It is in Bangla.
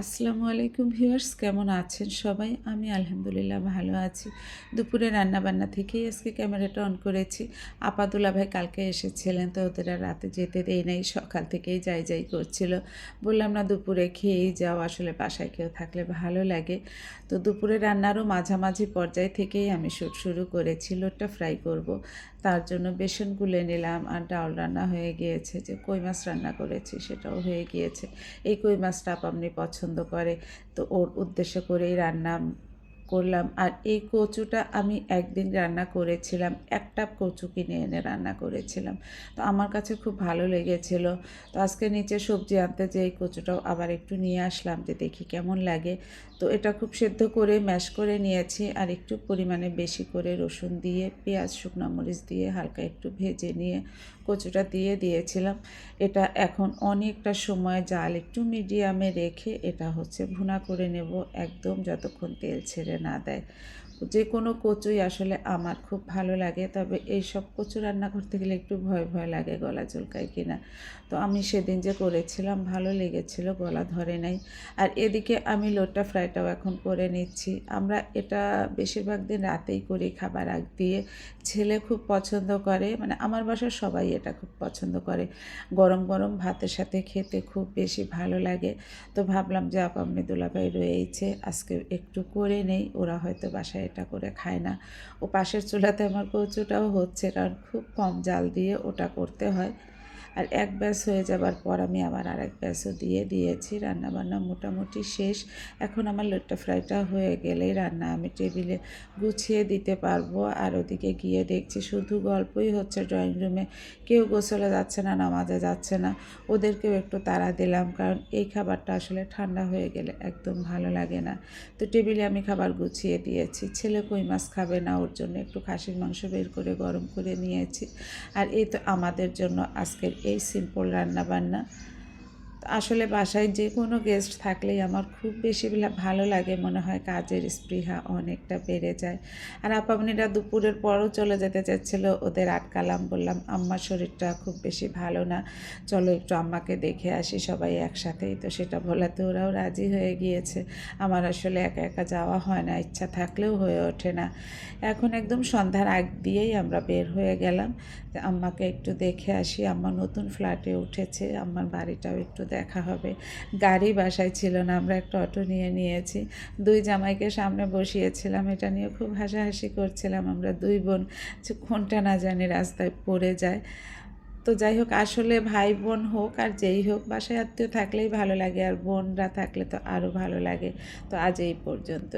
আসসালামু আলাইকুম ভিউয়ার্স, কেমন আছেন সবাই? আমি আলহামদুলিল্লাহ ভালো আছি। দুপুরে রান্না বান্না থেকেই আজকে ক্যামেরাটা অন করেছি। আপাদুল্লা ভাই কালকে এসেছিলেন, তো ওদের রাতে যেতে দেই নাই, সকাল থেকেই যাই যাই করছিল। বললাম, না, দুপুরে খেয়েই যাও, আসলে বাসায় কেউ থাকলে ভালো লাগে। তো দুপুরে রান্নারও মাঝামাঝি পর্যায় থেকেই আমি শ্যুট শুরু করেছি, লোটটা ফ্রাই করব। তার জন্য বেসন গুলে নিলাম, আর ডাল রান্না হয়ে গিয়েছে। যে কই মাছ রান্না করেছি সেটাও হয়ে গিয়েছে। এই কই মাছটা আপনি পছন্দ করে। তো ওর উদ্দেশ্য করেই রান্না করলাম। আর এই কচুটা আমি একদিন রান্না করেছিলাম, একটা কচু কিনে এনে রান্না করেছিলাম। তো আমার কাছে খুব ভালো লেগেছিল। তো আজকে নিচে সবজি আনতে যে এই কচুটাও আবার একটু নিয়ে আসলাম যে দেখি কেমন লাগে। তো এটা খুব সেদ্ধ করে ম্যাশ করে নিয়েছি আর একটু পরিমাণে বেশি করে রসুন দিয়ে, পেঁয়াজ, শুকনো মরিচ দিয়ে হালকা একটু ভেজে নিয়ে কচুটা দিয়ে দিয়েছিলাম। এটা এখন অনেকটা সময় জাল একটু মিডিয়ামে রেখে এটা হচ্ছে ভুনা করে নেব একদম যতক্ষণ তেল ছেড়ে না দেয়। যে কোনো কচুই আসলে আমার খুব ভালো লাগে, তবে এই সব কচু রান্না করতে গেলে একটু ভয় ভয় লাগে গলা চুলকায় কিনা। তো আমি সেদিন যে করেছিলাম, ভালো লেগেছিল, গলা ধরে নাই। আর এদিকে আমি লোটটা ফ্রাইটাও এখন করে নিচ্ছি। আমরা এটা বেশিরভাগ দিন রাতেই করি খাবার আগ দিয়ে। ছেলে খুব পছন্দ করে মানে আমার বাসার সবাই এটা খুব পছন্দ করে। গরম গরম ভাতের সাথে খেতে খুব বেশি ভালো লাগে। তো ভাবলাম যে আপা আপনি দুলাভাই রয়েছে আজকে একটু করে নেই। ওরা হয়তো বাসায় এটা করে খায় না। ও পাশের চুলাতে আমার কচুটাও হচ্ছে, কারণ খুব কম জাল দিয়ে ওটা করতে হয়। আর এক ব্যাস হয়ে যাবার পর আমি আবার আর এক ব্যাসও দিয়ে দিয়েছি। রান্নাবান্না মোটামুটি শেষ। এখন আমার লোট্টা ফ্রাইটা হয়ে গেলেই রান্না আমি টেবিলে গুছিয়ে দিতে পারব। আর ওদিকে গিয়ে দেখছি শুধু গল্পই হচ্ছে ড্রয়িং রুমে। কেউ গোসলে যাচ্ছে না, নামাজে যাচ্ছে না। ওদেরকেও একটু তাড়া দিলাম কারণ এই খাবারটা আসলে ঠান্ডা হয়ে গেলে একদম ভালো লাগে না। তো টেবিলে আমি খাবার গুছিয়ে দিয়েছি। ছেলে কই মাছ খাবে না, ওর জন্য একটু খাসির মাংস বের করে গরম করে নিয়েছি। আর এই তো আমাদের জন্য আজকের এই সিম্পল রান্না বান্না আসলে বাসায় যে কোনো গেস্ট থাকলেই আমার খুব বেশি ভালো লাগে। মনে হয় কাজের স্পৃহা অনেকটা বেড়ে যায়। আর আপামনিরা দুপুরের পরও চলে যেতে চাচ্ছিলো। ওদের আটকালাম, বললাম, আম্মার শরীরটা খুব বেশি ভালো না। চলো একটু আম্মাকে দেখে আসি সবাই একসাথেই। তো সেটা বলাতে ওরাও রাজি হয়ে গিয়েছে। আমার আসলে একা একা যাওয়া হয় না, ইচ্ছা থাকলেও হয়ে ওঠে না। এখন একদম সন্ধ্যার আগ দিয়েই আমরা বের হয়ে গেলাম। আম্মাকে একটু দেখে আসি। আম্মা নতুন ফ্ল্যাটে উঠেছে। আমার বাড়িটাও একটু দেখা হবে। গাড়ি বাসায় ছিল না, আমরা একটা অটো নিয়ে নিয়েছি। দুই জামাইকে সামনে বসিয়েছিলাম, এটা নিয়ে খুব হাসাহাসি করছিলাম আমরা দুই বোন কোনটা না জানি রাস্তায় পড়ে যায়। তো যাই হোক, আসলে ভাই বোন হোক আর যেই হোক, বাসায় আত্মীয় থাকলেই ভালো লাগে আর বোনরা থাকলে তো আরও ভালো লাগে। তো আজ এই পর্যন্ত